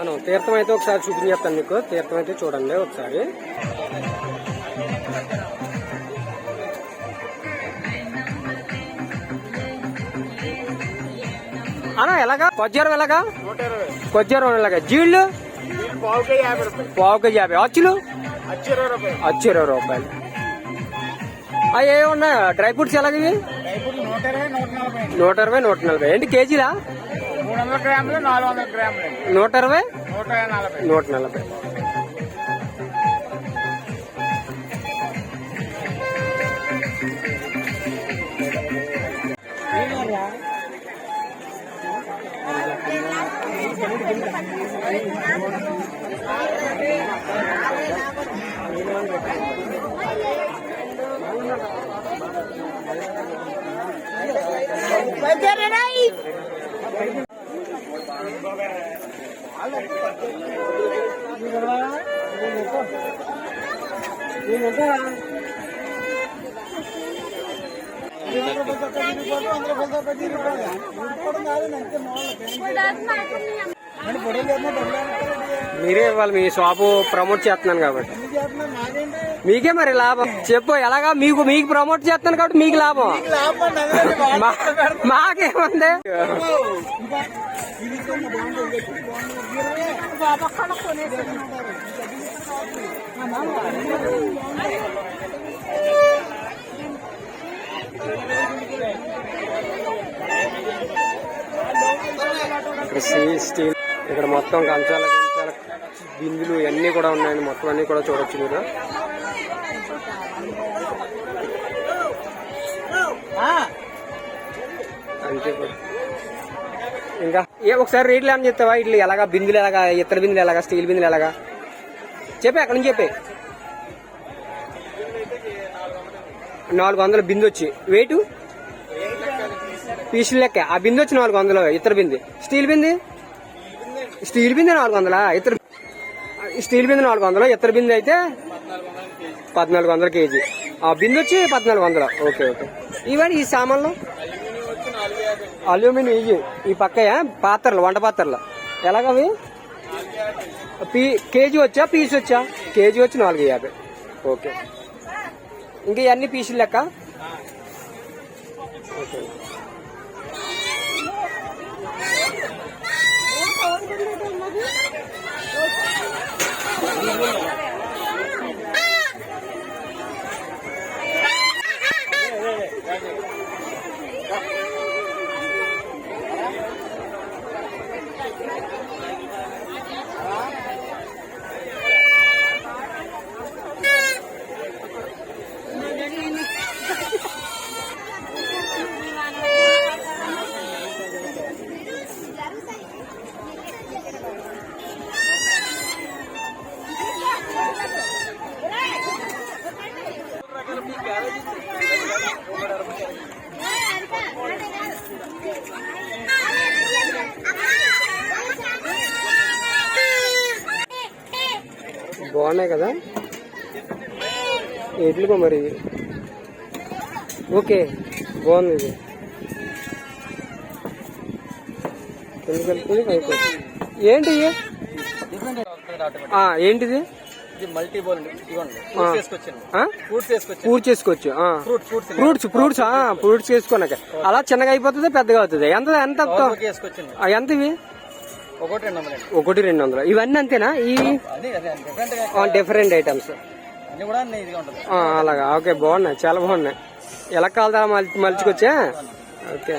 మనం తీర్థం అయితే ఒకసారి చూపించేస్తాను మీకు. తీర్థం అయితే చూడండి ఒకసారి. అన్నా ఎలాగా? కొజ్జరం ఎలాగా? కొజ్జరం ఎలాగా? జీళ్ళు? పావు కేజీ యాభై అచ్చులు? అచ్చి ఇరవై రూపాయలు. అవి ఏమన్నా డ్రై ఫ్రూట్స్ ఎలాగ ఇవి? ఇప్పుడు నూట ఇరవై నూట నలభై. నూట ఇరవై నూట నలభై. ఏంటి కేజీలా? మూడు వందల గ్రాములు నాలుగు వందల గ్రాములు నూట ఇరవై నూట నలభై. నూట నలభై. మీరే ఇవ్వాలి మీ షాపు ప్రమోట్ చేస్తున్నాను కాబట్టి. మీకే మరి లాభం. చెప్పు ఎలాగా? మీకు మీకు ప్రమోట్ చేస్తున్నాను కాబట్టి మీకు లాభం. మాకేముంది మాకేముంది? ఇక్కడ స్టీల్ ఇక్కడ మొత్తం కంచాల కంచాల బిందులు ఇవన్నీ కూడా ఉన్నాయండి. మొత్తం అన్ని కూడా చూడొచ్చు మీరు. అంతే కూడా. ఇంకా? ఏ ఒకసారి రేట్లు ఏమని చెప్తావా? ఇట్లా ఎలాగా బిందులు ఎలాగా ఇతర బిందులు ఎలాగా స్టీల్ బిందులు ఎలాగా? చెప్పే అక్కడ నుంచి చెప్పే. నాలుగు వందల బిందు వచ్చి వెయిట్ పీసులు లెక్క. ఆ బిందు వచ్చి నాలుగు వందలు. ఇతర బింది. స్టీల్ బింది? స్టీల్ బింది నాలుగు వందలా? ఇతర స్టీల్ బింది నాలుగు వందలు? ఇతర బింది అయితే? పద్నాలుగు వందల కేజీ. ఆ బిందు వచ్చి పద్నాలుగు వందలు? Okay okay. ఇవన్నీ ఈ సామాన్లు? అల్యూమినియం ఇవి. ఈ పక్కయా? పాత్రలు వంట పాత్రలు. ఎలాగవి? పీ కేజీ వచ్చా? పీస్ వచ్చా? కేజీ వచ్చి నాలుగు యాభై. ఓకే. ఇంకా ఇవన్నీ పీసులు లెక్క బాగున్నాయి కదా? ఎట్లుకో మరి. ఓకే బాగుంది ఇది. కింద కలుపుకొని పైకి ఏంటి ఏంటిది? Multi bowl? ఫ్రూట్స్ చేసుకోవచ్చు ఫ్రూట్స్ ఫ్రూట్స్ ఫ్రూట్స్ చేసుకోనాక అలా చిన్నగా అయిపోతుంది పెద్దగా అవుతుంది. ఎంత ఎంత తీసుకొచ్చాను ఆ, ఎంత ఇవి? ఒకటి రెండు వందలు? ఇవన్నీ అంతేనా? ఇవి డిఫరెంట్ ఐటమ్స్ అలాగా. ఓకే బాగున్నాయి చాలా బాగున్నాయి. ఎలా మల్ మలుచుకొచ్చా? ఓకే.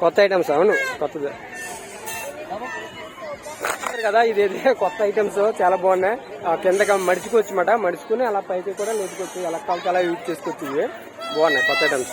కొత్త ఐటమ్స్ అవును కొత్తది. కదా ఇది ఇది కొత్త ఐటమ్స్ చాలా బాగున్నాయి. ఆ, కిందకి మడుచుకోవచ్చు మాట మడుచుకుని అలా పైకి కూడా లేచుకోవచ్చు ఎలా కావాలి అలా యూజ్ చేసుకోవచ్చు ఇవి. బాగున్నాయి కొత్త ఐటమ్స్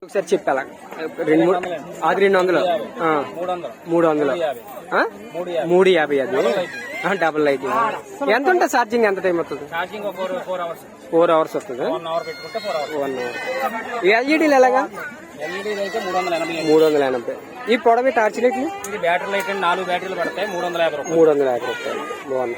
ఒకసారి చెప్పాలా? రెండు మూడు అది రెండు వందలు. మూడు వందలు. మూడు యాభై అది. డబుల్ లైట్ ఎంత ఉంటుంది ఛార్జింగ్ ఎంత టైం వస్తుంది? Four hours. వస్తుంది? వన్ అవర్ ఎల్ఈడీలు ఎలాగా? అయితే మూడు వందల ఎనభై ఈ పొడవి టార్చ్ లైట్లు బ్యాటరీ లైట్ నాలుగు బ్యాటరీలు పడతాయి. మూడు వందల యాభై మూడు వందల యాభై రూపాయలు. బాగుంది.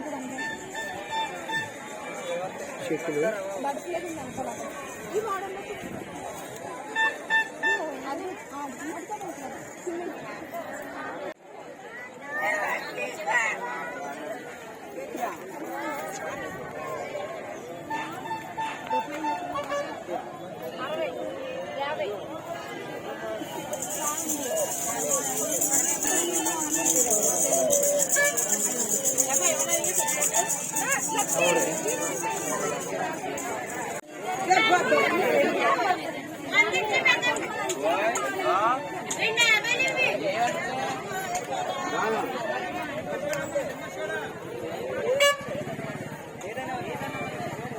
పడతాను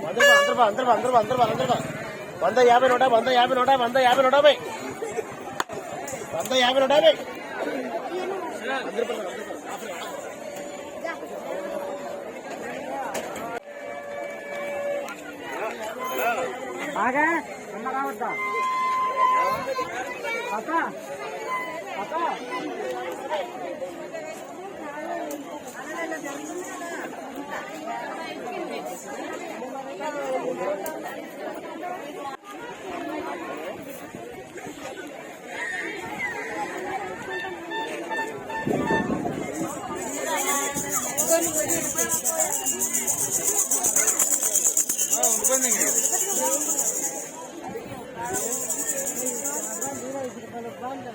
అందరూ బా, అందరూ బా, అందరూ బా, అందరూ బా, అందరూ బా. వంద యాభై నూట వంద యాభై నూట వంద యాభై నూట యాభై వంద యాభై నూట యాభై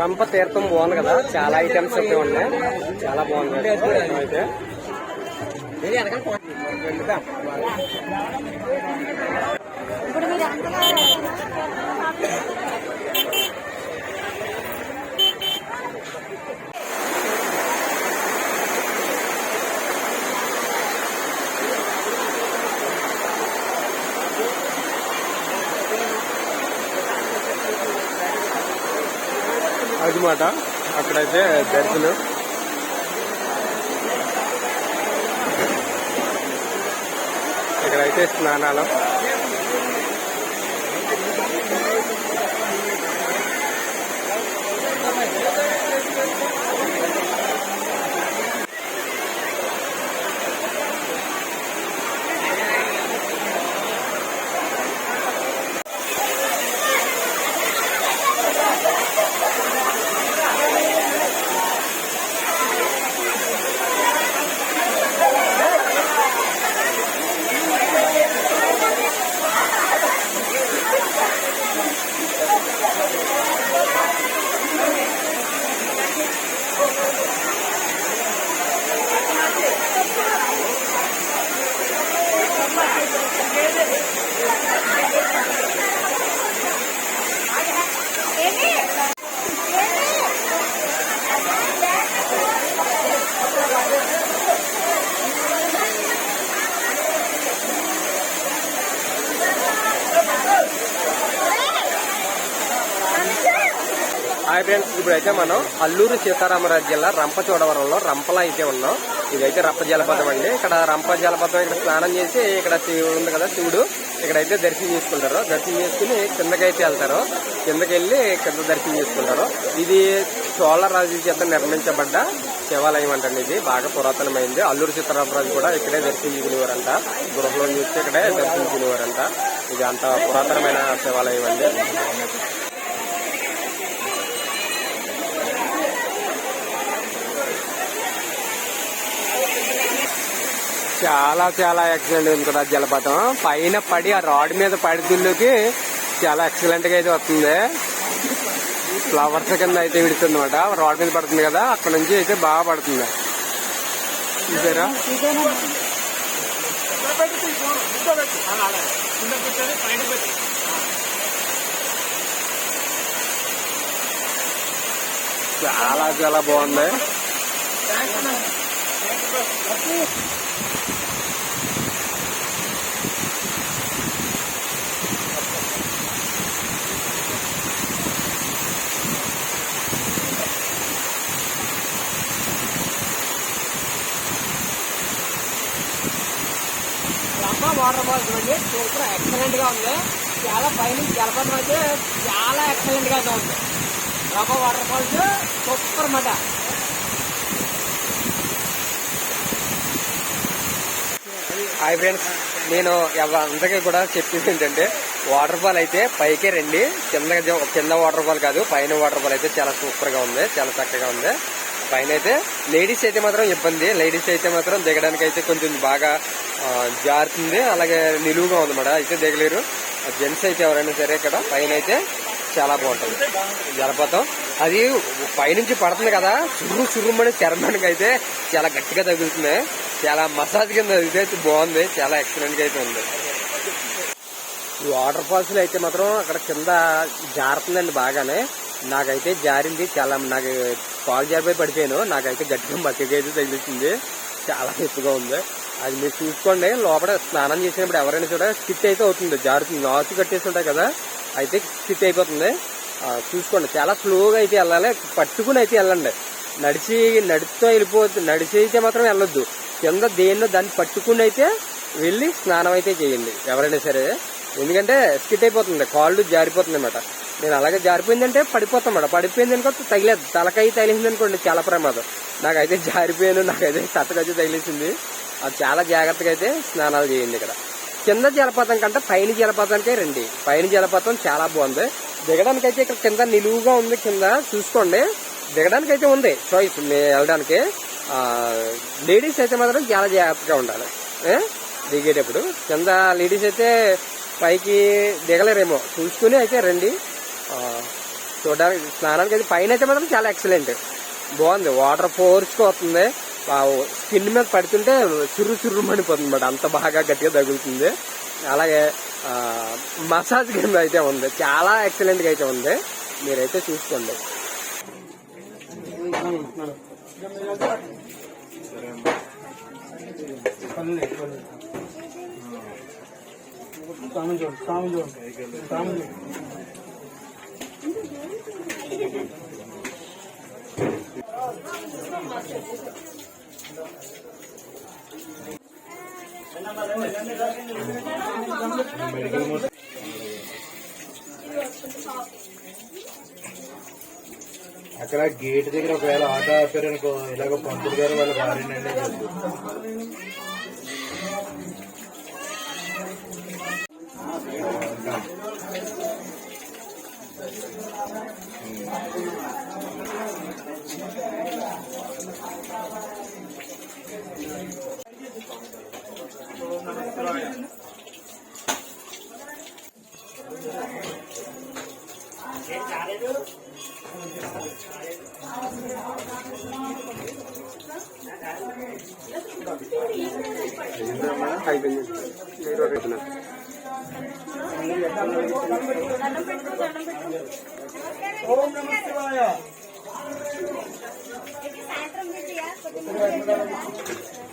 రంప తీర్థం బాగుంది కదా. చాలా ఐటమ్స్ అయితే ఉన్నాయి. చాలా బాగుంది. అయితే ఇప్పుడు మీరు అనమాట మాట అక్కడైతే దర్శనం. ఇక్కడైతే స్నానాలు. ఇప్పుడైతే మనం అల్లూరు సీతారామరాజు జిల్లా రంపచోడవరంలో రంపలా అయితే ఉన్నాం. ఇదైతే రంప జలపాతం అండి. ఇక్కడ రంప జలపాతం ఇక్కడ స్నానం చేసి ఇక్కడ ఉంది కదా శివుడు ఇక్కడైతే దర్శనం చేసుకుంటారు. దర్శనం చేసుకుని కిందకైతే వెళ్తారు. కిందకి వెళ్ళి కింద దర్శనం చేసుకుంటారు. ఇది చోళరాజు చేత నిర్మించబడ్డ శివాలయం అంటండి ఇది. బాగా పురాతనమైంది. అల్లూరు సీతారామరాజు కూడా ఇక్కడే దర్శించుకునేవారంట గృహలో చూస్తే ఇక్కడే దర్శించుకునేవారంట ఇది అంత పురాతనమైన శివాలయం అండి. చాలా చాలా ఎక్సలెంట్ ఉంది కదా జలపాతం. పైన పడి ఆ రాడ్ మీద పడితుల్లోకి చాలా ఎక్సలెంట్గా అయితే వస్తుంది. ఫ్లవర్స్ కింద అయితే విడుతుంది అనమాట రాడ్ మీద పడుతుంది కదా అక్కడ నుంచి అయితే బాగా పడుతుంది. చూసారా? చాలా చాలా బాగుంది. వాటర్ ఫాల్స్ అండి సూపర్ ఎక్సలెంట్గా ఉంది. చాలా పైన జలపాతం అయితే చాలా ఎక్సలెంట్గా ఉంది. రంప వాటర్ ఫాల్స్ సూపర్ మాట హాయ్ ఫ్రెండ్స్ నేను అందరికీ కూడా చెప్పింది ఏంటంటే వాటర్ ఫాల్ అయితే పైకే రండి. కింద కింద వాటర్ ఫాల్ కాదు పైన వాటర్ ఫాల్ అయితే చాలా సూపర్గా ఉంది చాలా చక్కగా ఉంది. పైన అయితే లేడీస్ అయితే మాత్రం ఇబ్బంది. లేడీస్ అయితే మాత్రం దిగడానికి అయితే కొంచెం బాగా జారుతుంది. అలాగే నిలువుగా ఉంది మేడం అయితే దిగలేరు. జెంట్స్ అయితే ఎవరైనా సరే ఇక్కడ పైన అయితే చాలా బాగుంటుంది. జలపాతం. అది పైనుంచి పడుతుంది కదా. చుర్రు చుర్రుమని చర్మానికి అయితే చాలా గట్టిగా తగులుతుంది. చాలా మసాజ్ కింద ఇదైతే బాగుంది. చాలా ఎక్సలెంట్గా అయితే ఉంది. ఈ వాటర్ ఫాల్స్ అయితే మాత్రం అక్కడ కింద జారుతుందండి బాగానే. నాకైతే జారింది. చాలా నాకు పాలు జారిపోయి పడిపోయాను. నాకైతే గట్టిగా మట్టిగా అయితే తగిలించింది చాలా ఎత్తుగా ఉంది. అది మీరు చూసుకోండి. లోపల స్నానం చేసినప్పుడు ఎవరైనా కూడా స్కిట్ అయితే అవుతుంది. జారుతుంది. నాచు కట్టేసి ఉంటాయి కదా. అయితే ఫిట్ అయిపోతుంది. చూసుకోండి. చాలా స్లోగా అయితే వెళ్ళాలి. పట్టుకుని అయితే వెళ్ళండి. నడిచి నడుస్తూ వెళ్ళిపోతుంది నడిచి అయితే మాత్రం వెళ్ళొద్దు. కింద దేన్నో దాన్ని పట్టుకుని అయితే వెళ్ళి స్నానం అయితే చేయండి. ఎవరైనా సరే. ఎందుకంటే స్కిట్ అయిపోతుంది. కాళ్ళు జారిపోతుంది అనమాట నేను అలాగే జారిపోయిందంటే పడిపోతాం మేడం పడిపోయింది అనుకో తగిలేదు. తలకాయ తగిలింది అనుకోండి చాలా ప్రమాదం. నాకైతే జారిపోయాను. నాకైతే తట్టకైతే తగిలేసింది. అది చాలా జాగ్రత్తగా అయితే స్నానాలు చేయండి ఇక్కడ. కింద జలపాతం కంటే పైన జలపాతానికే రండి. పైన జలపాతం చాలా బాగుంది. దిగడానికి అయితే ఇక్కడ కింద నిలువుగా ఉంది. కింద చూసుకోండి. దిగడానికి అయితే ఉంది చాయిస్ వెళ్ళడానికి లేడీస్ అయితే మాత్రం చాలా జాగ్రత్తగా ఉండాలి. దిగేటప్పుడు. కింద లేడీస్ అయితే పైకి దిగలేరేమో. చూసుకుని అయితే రండి. చూడడానికి స్నానానికి అయితే పైన అయితే మాత్రం చాలా ఎక్సలెంట్. బాగుంది. వాటర్ ఫోర్స్కి వస్తుంది. స్కిన్ మీద పడుతుంటే చుర్రు చుర్రు పడిపోతుంది అనమాట అంత బాగా గట్టిగా తగులుతుంది. అలాగే మసాజ్ కింద అయితే ఉంది. చాలా ఎక్సలెంట్గా అయితే ఉంది. మీరైతే చూసుకోండి. అక్కడ గేట్ దగ్గర ఒకవేళ ఆటో ఆపారనుకో ఇలాగ పంతులు గారు వాళ్ళ భార్యనండి చెప్పు అయిపోయింది మీరు రేపున. సాయంత్రం బిజీయా పొద్దున్న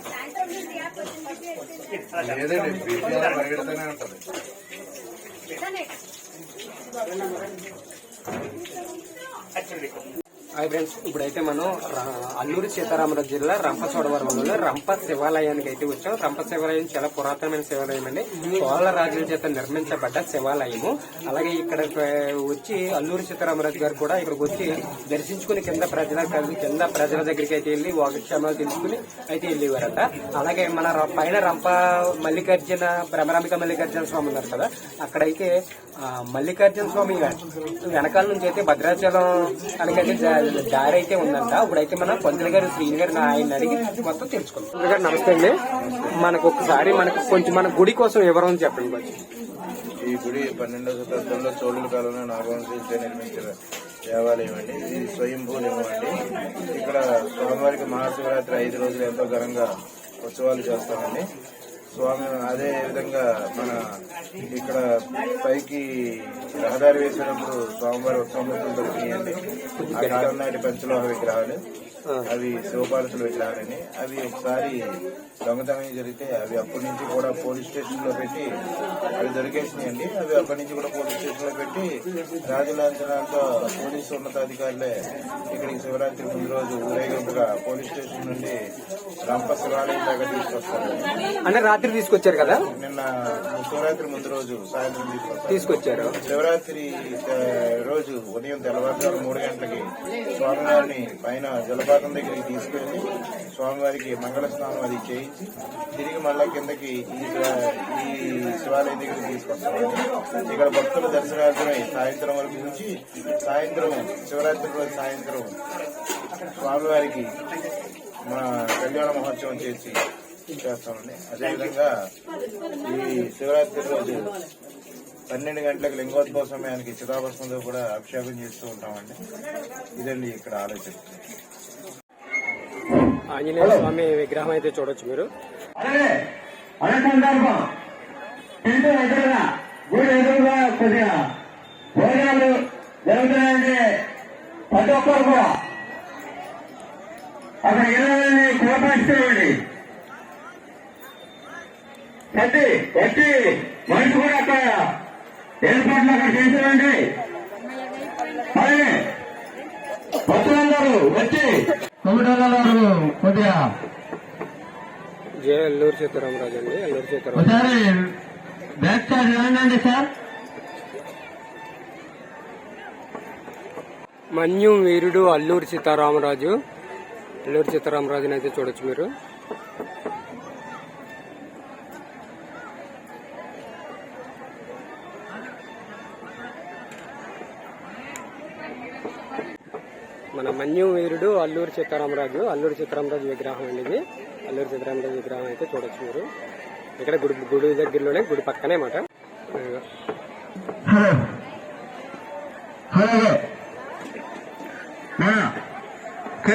సాయంత్రం బిజీయా పొద్దున్న లేదండి హాయ్ ఫ్రెండ్స్ ఇప్పుడైతే మనం అల్లూరు అల్లూరి సీతారామరాజు జిల్లా రంపచోడవరంలో రంప శివాలయానికి అయితే వచ్చాం. రంప శివాలయం చాలా పురాతనమైన శివాలయం అండి. చోళ రాజుల చేత నిర్మించబడ్డ శివాలయము. అలాగే ఇక్కడ వచ్చి అల్లూరి సీతారామరాజు గారు కూడా ఇక్కడికి వచ్చి దర్శించుకుని కింద ప్రజల కింద ప్రజల దగ్గరికి అయితే వెళ్ళి వాగక్షేమాలు తెలుసుకుని అయితే వెళ్ళేవారట. అలాగే మన పైన రంప మల్లికార్జున భ్రమరాంబిక మల్లికార్జున స్వామి ఉన్నారు కదా. అక్కడైతే మల్లికార్జున స్వామి వెనకాల నుంచి అయితే భద్రాచలం అనకైతే దారి అయితే ఉందంట. ఇప్పుడైతే మనం పంతులు గారు శ్రీని గారు ఆయన అడిగి మొత్తం తెలుసుకుందాం. గారు నమస్తే అండి. మనకు ఒకసారి మనకు కొంచెం మన గుడి కోసం వివరం చెప్పండి. కొంచెం ఈ గుడి పన్నెండవ శతాబ్దంలో చోళుల కాలంలో నాగవంశీలతో నిర్మించిన దేవాలయం అండి. ఇది స్వయంభూ అండి. ఇక్కడ స్వామివారికి మహాశివరాత్రి ఐదు రోజులు ఎంతో ఘనంగా ఉత్సవాలు చేస్తామండి. స్వామి అదే విధంగా మన ఇక్కడ పైకి రహదారి వేసినప్పుడు స్వామివారి ఉత్సవమూర్తులు దొరికినాయండి. నాటి పంచలోహ విగ్రహాలు అవి శివపార్వతుల విగ్రహాలని అవి ఒకసారి దొంగతనం జరిగితే అవి అప్పటి నుంచి కూడా పోలీస్ స్టేషన్లో పెట్టి అవి దొరికేసినాయండి. అవి అప్పటి నుంచి కూడా పోలీస్ స్టేషన్లో పెట్టి రాజలాంఛనాలతో పోలీసు ఉన్నతాధికారులే ఇక్కడికి శివరాత్రి ముందు రోజు ఊరేగింపుగా పోలీస్ స్టేషన్ నుండి రంప శివాలయం దాకా తీసుకొస్తారు. అంటే రాత్రి తీసుకొచ్చారు కదా? నిన్న శివరాత్రి ముందు రోజు సాయంత్రం తీసుకొచ్చారు. శివరాత్రి రోజు ఉదయం తెల్లవారుజాము మూడు గంటలకి స్వామివారిని పైన జలపాతం దగ్గరికి తీసుకెళ్ళి స్వామివారికి మంగళ స్నానం అది చేయించి తిరిగి మళ్ళా కిందకి ఈ శివ- ఈ శివాలయం దగ్గరికి తీసుకొస్తామండి ఇక్కడ భక్తుల దర్శనార్థమై సాయంత్రం వరకు నుంచి సాయంత్రం శివరాత్రి రోజు సాయంత్రం స్వామివారికి మా కళ్యాణ మహోత్సవం చేసి చేస్తామండి. అదేవిధంగా ఈ శివరాత్రి రోజు పన్నెండు గంటలకు లింగోద్భవ సమయానికి చితాభస్మంతో కూడా అభిషేకం చేస్తూ ఉంటామండి. ఇదండి ఇక్కడ ఆలోచన. ఆంజనేయ స్వామి విగ్రహం అయితే చూడొచ్చు మీరు. భోజనాలు జరుగుతున్నాయంటే ప్రతి ఒక్కరు కూడా అక్కడ ఇరవై ప్రతి వచ్చి మనిషి కూడా అక్కడ ఏర్పాట్లు అక్కడ అలాగే భక్తులందరూ వచ్చి కొద్దిగా జే అల్లూరి సీతారామరాజు అండి అల్లూరి సీతారామరాజు. ఒకసారి బ్యాక్ వెళ్ళండి సార్. మన్యం వీరుడు అల్లూరి సీతారామరాజు. అల్లూరి సీతారామరాజుని అయితే చూడొచ్చు మీరు. వీరుడు అల్లూరి సీతారామరాజు అల్లూరు సీతారామరాజు విగ్రహం అండి ఇది. అల్లూరి సీతారామరాజు విగ్రహం అయితే చూడొచ్చు మీరు. ఇక్కడ గుడి గుడి దగ్గరలోనే గుడి పక్కనే మాట. Hello hello